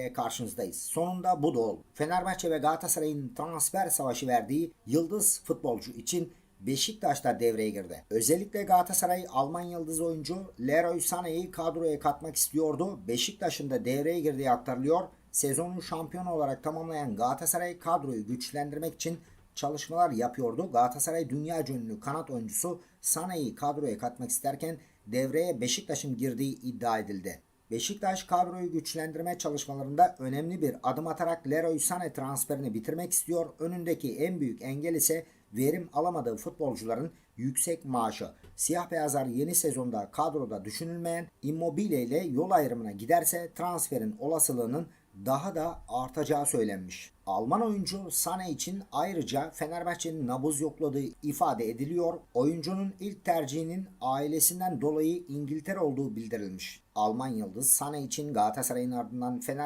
ile karşınızdayız. Sonunda bu da oldu. Fenerbahçe ve Galatasaray'ın transfer savaşı verdiği yıldız futbolcu için Beşiktaş'ta devreye girdi. Özellikle Galatasaray Alman yıldız oyuncu Leroy Sané'yi kadroya katmak istiyordu. Beşiktaş'ın da devreye girdiği aktarılıyor. Sezonu şampiyon olarak tamamlayan Galatasaray kadroyu güçlendirmek için çalışmalar yapıyordu. Galatasaray dünya ünlü kanat oyuncusu Sané'yi kadroya katmak isterken devreye Beşiktaş'ın girdiği iddia edildi. Beşiktaş kadroyu güçlendirme çalışmalarında önemli bir adım atarak Leroy Sané transferini bitirmek istiyor. Önündeki en büyük engel ise verim alamadığı futbolcuların yüksek maaşı. Siyah beyazlar yeni sezonda kadroda düşünülmeyen Immobile ile yol ayrımına giderse transferin olasılığının daha da artacağı söylenmiş. Alman oyuncu Sané için ayrıca Fenerbahçe'nin nabız yokladığı ifade ediliyor. Oyuncunun ilk tercihinin ailesinden dolayı İngiltere olduğu bildirilmiş. Alman yıldız Sané için Galatasaray'ın ardından Fenerbahçe